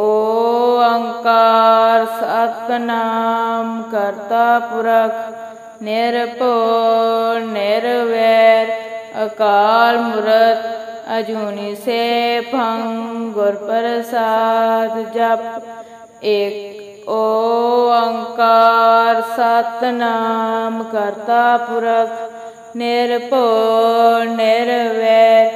اوکار ست نام کرتا پور نیر پیر ویر اکال مہرت اجنی سے پم گور پر ساد جاپ ایک اوکار ست نام کرتا پورف نیر پیر ویر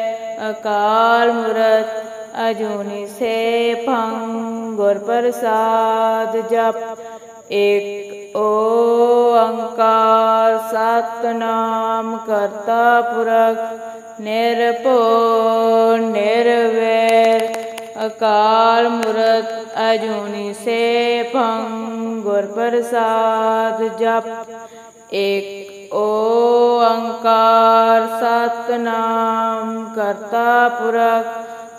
اکال مہرت اجنی سے فم گور پرساد جپ ایک انکار ست نام کرتا پورق نیر پو نر ویر اکال مورت اجنی سے فم گور پر ساد جپ ایک انکار ست نام کرتا پورک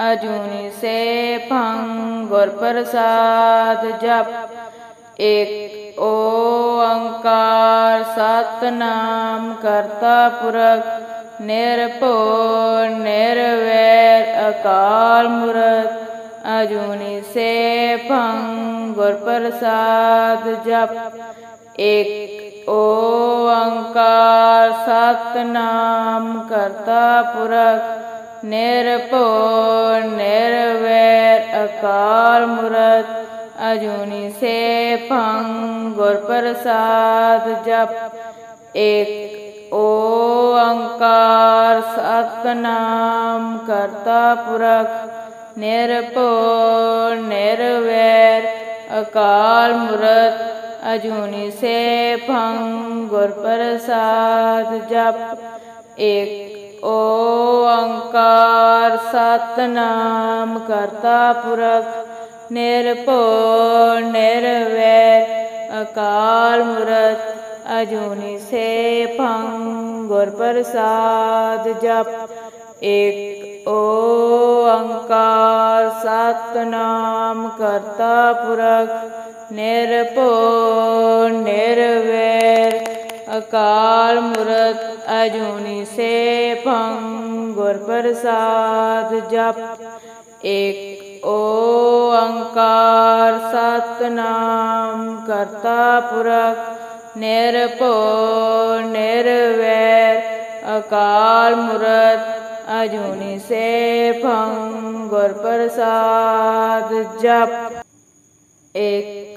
اجونی سے پھنگ اور پرساد جب ایک او انکار سات نام کرتا پورک نرپو نرویر اکال مرت اجونی سے پھنگ اور پرساد جب ایک او انکار سات نام کرتا پورک نیر ویر اکال مہرت اجون سے فن گر پر ساد جپ ایک ست نام کرتا پورخ نیر ویر اکال مہرت اجون سے فن گور پر ساد جپ ایک ਇਕ ਓੰਕਾਰ ਸਤਨਾਮ ਕਰਤਾ ਪੁਰਖ, ਨਿਰਭਉ ਨਿਰਵੈਰ ਅਕਾਲ ਮੂਰਤ, ਅਜੂਨੀ ਸੈਭੰ ਗੁਰ ਪ੍ਰਸਾਦ ਜਪ। ਇਕ ਓੰਕਾਰ ਸਤਨਾਮ ਕਰਤਾ ਪੁਰਖ, ਨਿਰਭਉ ਨਿਰਵੈਰ ਅਕਾਲ ਮੂਰਤ ਅਜੂਨੀ ਸੈਭੰ ਗੁਰ ਪ੍ਰਸਾਦ ਜਪ ਇਕ ਓੰਕਾਰ ਸਤਨਾਮ ਕਰਤਾ ਪੁਰਖ ਨਿਰਭਉ ਨਿਰਵੈਰ ਅਕਾਲ ਮੂਰਤ ਅਜੂਨੀ ਸੇਭੰ ਗੁਰ ਪ੍ਰਸਾਦ ਜਪ ਇਕ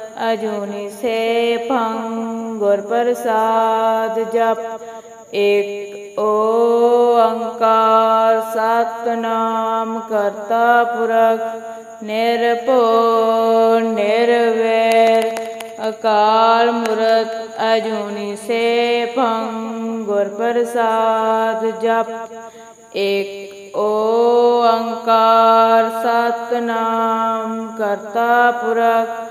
اجون سے فم گور پرساد جپ ایک انکار ست نام کرتا پورق نیر پو نر ویر اکال مورت اجون سے فم گور پر ساد جپ ایک انکار ست نام کرتا پورک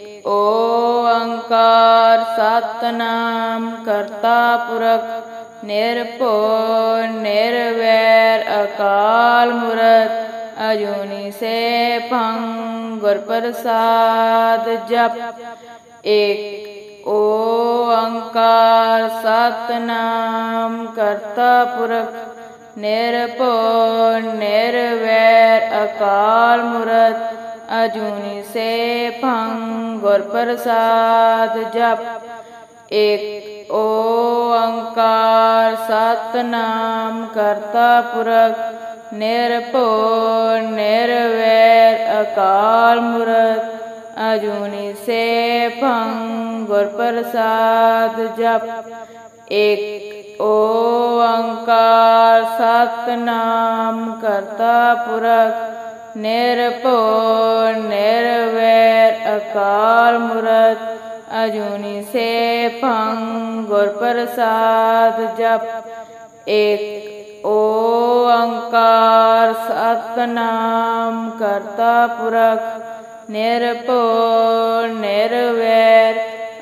ਇਕ ਓੰਕਾਰ ਸਤਨਾਮ ਕਰਤਾ ਪੁਰਖ, ਨਿਰਭਉ, ਨਿਰਵੈਰ, ਅਕਾਲ ਮੂਰਤ ਅਜੂਨੀ ਸੇਭੰ ਗੁਰ ਪ੍ਰਸਾਦ ਜਪ ਇਕ ਓੰਕਾਰ ਸਤਨਾਮ ਕਰਤਾ ਪੁਰਖ, ਨਿਰਭਉ, ਨਿਰਵੈਰ, ਅਕਾਲ ਮੂਰਤ اجونی سے پھنگ اور پرساد جب ایک او انکار سات نام کرتا پورک نرپو نرویر اکال مرت اجونی سے پھنگ اور پرساد جب ایک او انکار سات نام کرتا پورک نیر ویر اکال مہرت اجون سے فن گور پر ساد جپ ایک اوکار ست نام کرتا پورخ نیر ویر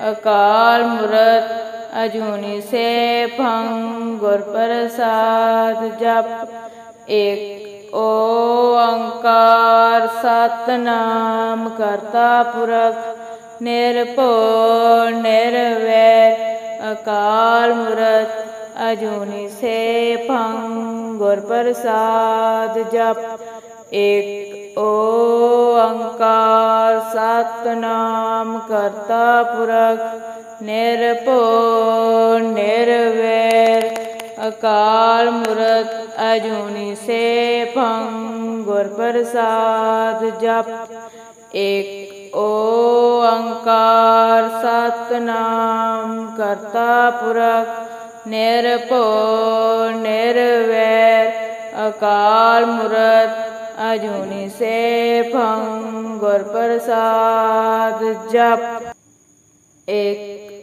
اکال مہرت اجون سے فن گور پر ساد جپ ایک ਇਕ ਓੰਕਾਰ ਸਤਨਾਮ ਕਰਤਾ ਪੁਰਖ, ਨਿਰਭਉ, ਨਿਰਵੈਰ, ਅਕਾਲ ਮੂਰਤ ਅਜੂਨੀ ਸੇ ਸੇਭੰ, ਗੁਰ ਪ੍ਰਸਾਦ ਜਪ। ਇਕ ਓੰਕਾਰ ਸਤਨਾਮ ਕਰਤਾ ਪੁਰਖ, ਨਿਰਭਉ, ਨਿਰਵੈਰ ਅਕਾਲ ਮੂਰਤ ਅਜੂਨੀ ਸੇਭੰ ਗੁਰ ਪ੍ਰਸਾਦ ਜਪ ਇਕ ਓੰਕਾਰ ਸਤਨਾਮ ਕਰਤਾ ਪੁਰਖ ਨਿਰਭਉ ਨਿਰਵੈਰ ਅਕਾਲ ਮੂਰਤ ਅਜੂਨੀ ਸੇਭੰ ਗੁਰ ਪ੍ਰਸਾਦ ਜਪ ਇਕ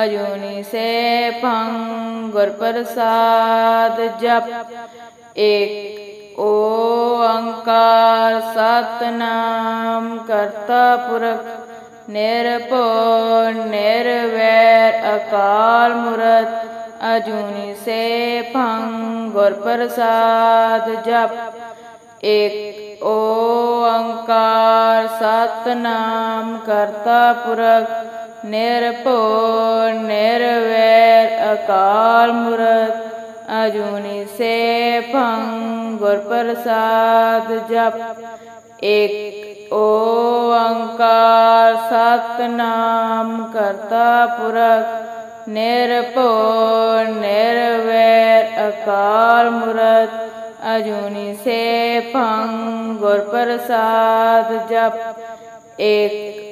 اجنی سے پنگ گر پرساد جپ ایک اوکار ست نام کرتا پورک نیر ویر اکال مورت اجنی سے فن گر پرساد جپ ایک انکار ست نام کرتا پورق نیر پو نر ویر اکال مرد اجونی سے پھنگ گر پنگ جب ایک او انکار ست نام کرتا پور نیر ویر اکال مرد اجونی سے پھنگ گر پر ساد جپ ایک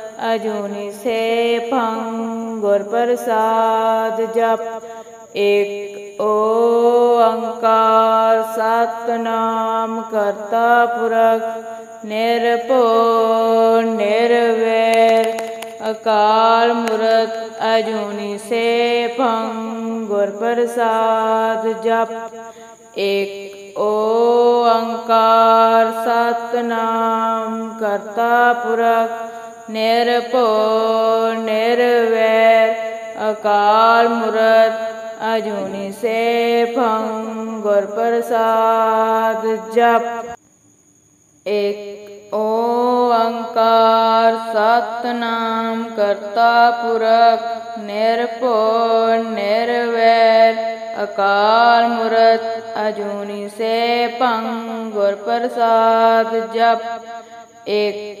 اجون سے فم گور پرساد جپ ایک انکار ست نام کرتا پورق نیر پو نر ویر اکال مرت اجون سے فم گور پر ساد جپ ایک انکار ست نام کرتا پور نرپو نرویر اکال مرت اجونی سے پھنگ گور پرساد جپ ایک اوکار ست نام کرتا پورک نرپو نرویر اکال مرت اجونی سے پنگ گور پرساد جپ ایک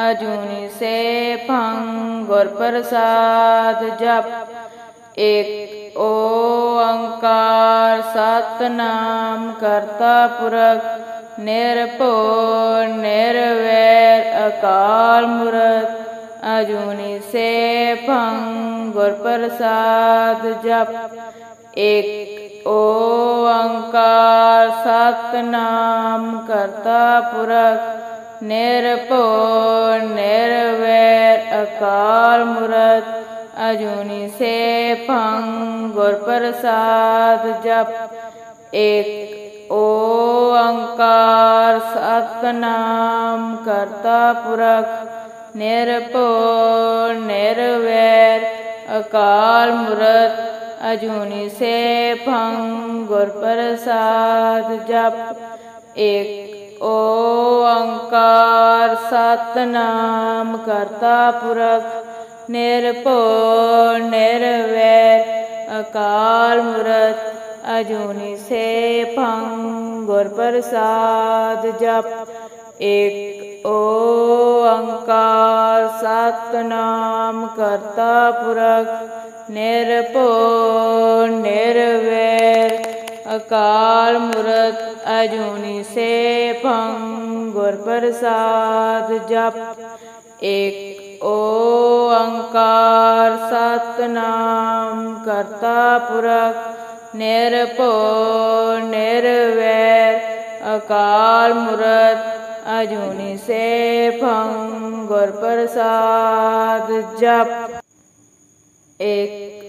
اجونی سے پھنگ اور پرساد جپ ایک او انکار سات نام کرتا پورک نرپو نرویر اکال مورت اجونی سے پھنگ اور پرساد جپ ایک او انکار سات نام کرتا پورک ਨਿਰਭਉ ਨਿਰਵੈਰ ਅਕਾਲ ਮੂਰਤ ਅਜੂਨੀ ਸੇਭੰ ਗੁਰ ਪ੍ਰਸਾਦ ਜਪ ਇਕ ਓੰਕਾਰ ਸਤਨਾਮ ਕਰਤਾ ਪੁਰਖ ਨਿਰਭਉ ਨਿਰਵੈਰ ਅਕਾਲ ਮੂਰਤ ਅਜੂਨੀ ਸੇਭੰ ਗੁਰ ਪ੍ਰਸਾਦ ਜਪ ਇਕ ਓੰਕਾਰ ਸਤਨਾਮ ਕਰਤਾ ਪੁਰਖ, ਨਿਰਭਉ, ਨਿਰਵੈਰ, ਅਕਾਲ ਮੂਰਤ ਅਜੂਨੀ ਸੇਭੰ, ਗੁਰ ਪ੍ਰਸਾਦ ਜਪ। ਇਕ ਓੰਕਾਰ ਸਤਨਾਮ ਕਰਤਾ ਪੁਰਖ, ਨਿਰਭਉ, ਨਿਰਵੈਰ ਅਕਾਲ ਮੂਰਤ ਅਜੂਨੀ ਸੇਭੰ ਗੁਰ ਪ੍ਰਸਾਦ ਜਪ ਇਕ ਓੰਕਾਰ ਸਤਨਾਮ ਕਰਤਾ ਪੁਰਖ ਨਿਰਭਉ ਨਿਰਵੈਰ ਅਕਾਲ ਮੂਰਤ ਅਜੂਨੀ ਸੇਭੰ ਗੁਰ ਪ੍ਰਸਾਦ ਜਪ ਇਕ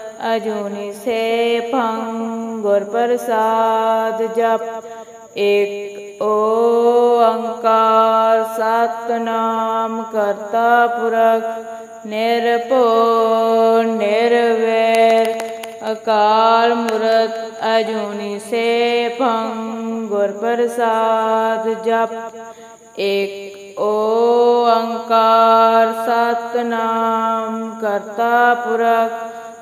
اجنی سے ف گڑ پرس جپ ایک انکار ست نام کرتا پورق نیر پو نر ویر اکال مورت اجنی سے فم گور پر ساد جپ ایک انکار ست نام کرتا پورک